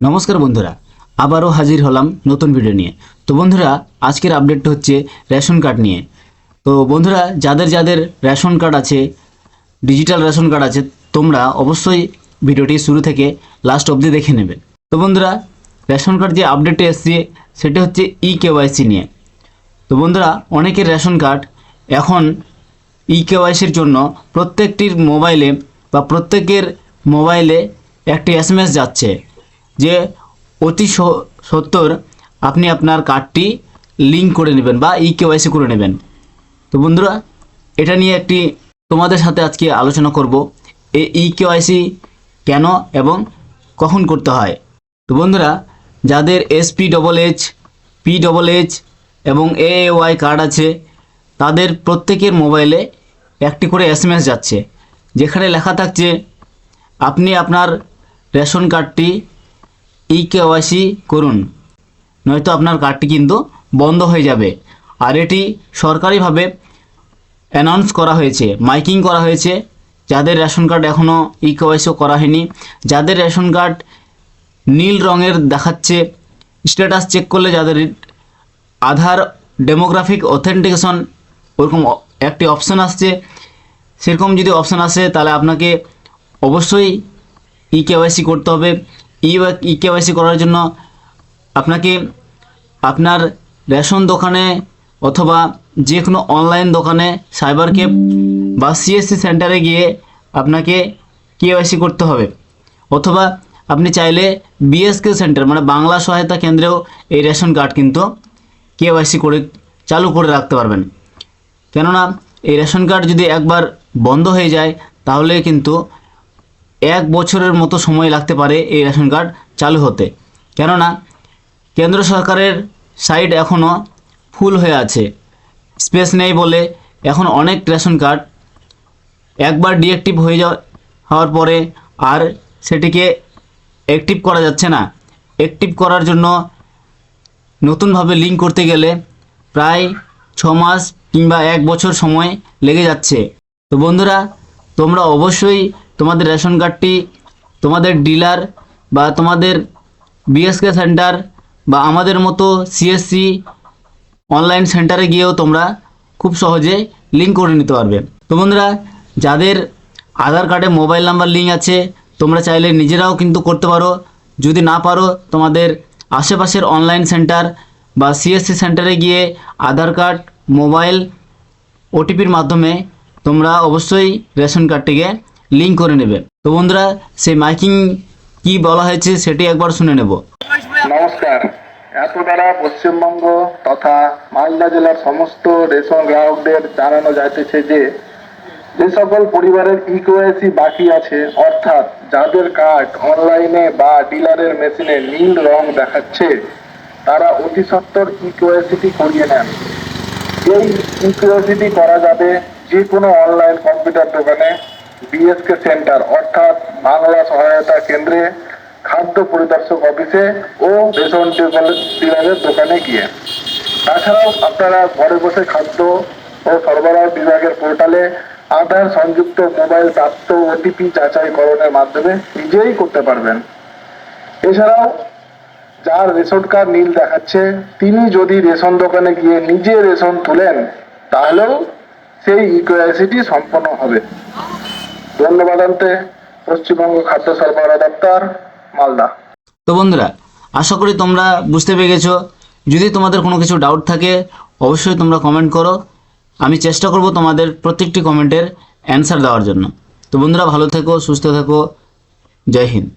নমস্কার বন্ধুরা, আবারও হাজির হলাম নতুন ভিডিও নিয়ে। তো বন্ধুরা, আজকের আপডেটটা হচ্ছে রেশন কার্ড নিয়ে। তো বন্ধুরা, যাদের যাদের রেশন কার্ড আছে ডিজিটাল রেশন কার্ড আছে, তোমরা অবশ্যই ভিডিওটি শুরু থেকে লাস্ট অবধি দেখে নেবে। তো বন্ধুরা, রেশন কার্ড যে আপডেটে এসছে, সেটা হচ্ছে ই কেওয়াইসি নিয়ে। তো বন্ধুরা, অনেকের রেশন কার্ড এখন ই কেওয়াইসির জন্য প্রত্যেকটির মোবাইলে বা প্রত্যেকের মোবাইলে একটি এস যাচ্ছে। যে অতি স- সত্বর আপনি আপনার কার্ডটি লিঙ্ক করে নেবেন বা ই কেওয়াইসি করে নেবেন। তো বন্ধুরা, এটা নিয়ে একটি তোমাদের সাথে আজকে আলোচনা করব, এই ই কেওয়াইসি কেন এবং কখন করতে হয়। তো বন্ধুরা, যাদের SP double H P double H এবং এ ওয়াই কার্ড আছে, তাদের প্রত্যেকের মোবাইলে একটি করে এসএমএস যাচ্ছে। যেখানে লেখা থাকছে, আপনি আপনার রেশন কার্ডটি ই কেওয়াইসি করুন। নয়তো আপনার কার্ডটি কিন্তু বন্ধ হয়ে যাবে। আর এটি সরকারিভাবে অ্যানাউন্স করা হয়েছে, মাইকিং করা হয়েছে। যাদের রেশন কার্ড এখনও ই কেওয়াইসিও করা হয়নি, যাদের রেশন কার্ড নীল রঙের দেখাচ্ছে স্ট্যাটাস চেক করলে যাদের আধার ডেমোগ্রাফিক অথেন্টিকেশন ওরকম একটি অপশান আসছে। সেরকম যদি অপশান আসে, তাহলে আপনাকে অবশ্যই ই কেওয়াইসি করতে হবে। ই কেওয়াইসি করার জন্য আপনাকে আপনার রেশন দোকানে অথবা যে কোনো অনলাইন দোকানে সাইবার ক্যাফ বা সিএসসি সেন্টারে গিয়ে আপনাকে কেওয়াইসি করতে হবে। অথবা আপনি চাইলে বিএসকে সেন্টার মানে বাংলা সহায়তা কেন্দ্রেও এই রেশন কার্ড কিন্তু কেওয়াইসি করে, চালু করে রাখতে পারবেন। কেননা এই রেশন কার্ড যদি একবার বন্ধ হয়ে যায়, তাহলে কিন্তু এক বছরের মতো সময় লাগতে পারে এই রেশন কার্ড চালু হতে। কেননা, কেন্দ্র সরকারের সাইট এখনও ফুল হয়ে আছে। স্পেস নেই বলে এখন অনেক রেশন কার্ড একবার ডিঅ্যাক্টিভ হয়ে যাওয়া হওয়ার পরে আর সেটিকে অ্যাক্টিভ করা যাচ্ছে না। অ্যাক্টিভ করার জন্য নতুনভাবে লিঙ্ক করতে গেলে প্রায় ছ মাস কিংবা এক বছর সময় লেগে যাচ্ছে। তো বন্ধুরা, তোমরা অবশ্যই তোমাদের রেশন কার্ডটি তোমাদের ডিলার বা তোমাদের বিএসকে সেন্টার বা আমাদের মতো সিএসসি অনলাইন সেন্টারে গিয়েও তোমরা খুব সহজে লিঙ্ক করে নিতে পারবে। তো বন্ধুরা, যাদের আধার কার্ডে মোবাইল নাম্বার লিঙ্ক আছে, তোমরা চাইলে নিজেরাও কিন্তু করতে পারো। যদি না পারো, তোমাদের আশেপাশের অনলাইন সেন্টার বা সিএসসি সেন্টারে গিয়ে আধার কার্ড, মোবাইল ওটিপির মাধ্যমে তোমরা অবশ্যই রেশন কার্ডটিকে লিঙ্ক করে নেবে। তো বন্ধুরা, সেই মাইকিং কি বলা হয়েছে সেটি একবার শুনে নেব। নমস্কার। এত দ্বারা পশ্চিমবঙ্গ তথা মালদা জেলার সমস্ত রেশন গ্রাহকদের জানানো যাইতেছে যে যে সকল পরিবারের ইকোয়াইসি বাকি আছে, অর্থাৎ যাদের কার্ড অনলাইনে বা ডিলারের মেশিনে নীল রং দেখাচ্ছে, তারা অতি সত্বর ইকোয়াইসিটি করিয়ে নেন। এই ইকোয়াইসিটি করা যাবে যে কোনো অনলাইন কম্পিউটার দোকানে বিএসকে সেন্টার অর্থাৎ বাংলা সহায়তা কেন্দ্রে খাদ্য পরিদর্শক অফিসে ও রেশন ডিলারের দোকানে গিয়ে। তাছাড়াও আপনারা ঘরে বসে খাদ্য ও সরবরাহ বিভাগের পোর্টালে আধার সংযুক্ত মোবাইল প্রাপ্ত ওটিপি যাচাইকরণের মাধ্যমে নিজেই করতে পারবেন। এছাড়াও যার রেশন কার্ড নীল দেখাচ্ছে, তিনি যদি রেশন দোকানে গিয়ে নিজে রেশন তুলেন, তাহলেও সেই ইকোয়াইসিটি সম্পন্ন হবে। ধন্যবাদ আনতে, পশ্চিমবঙ্গ খাদ্য সরবরাহ দপ্তর, মালদা। তো বন্ধুরা, আশা করি তোমরা বুঝতে পেরে গেছো যদি তোমাদের কোনো কিছু ডাউট থাকে, অবশ্যই তোমরা কমেন্ট করো। আমি চেষ্টা করব তোমাদের প্রত্যেকটি কমেন্টের অ্যান্সার দেওয়ার জন্য। তো বন্ধুরা, ভালো থেকো, সুস্থ থেকো। জয় হিন্দ।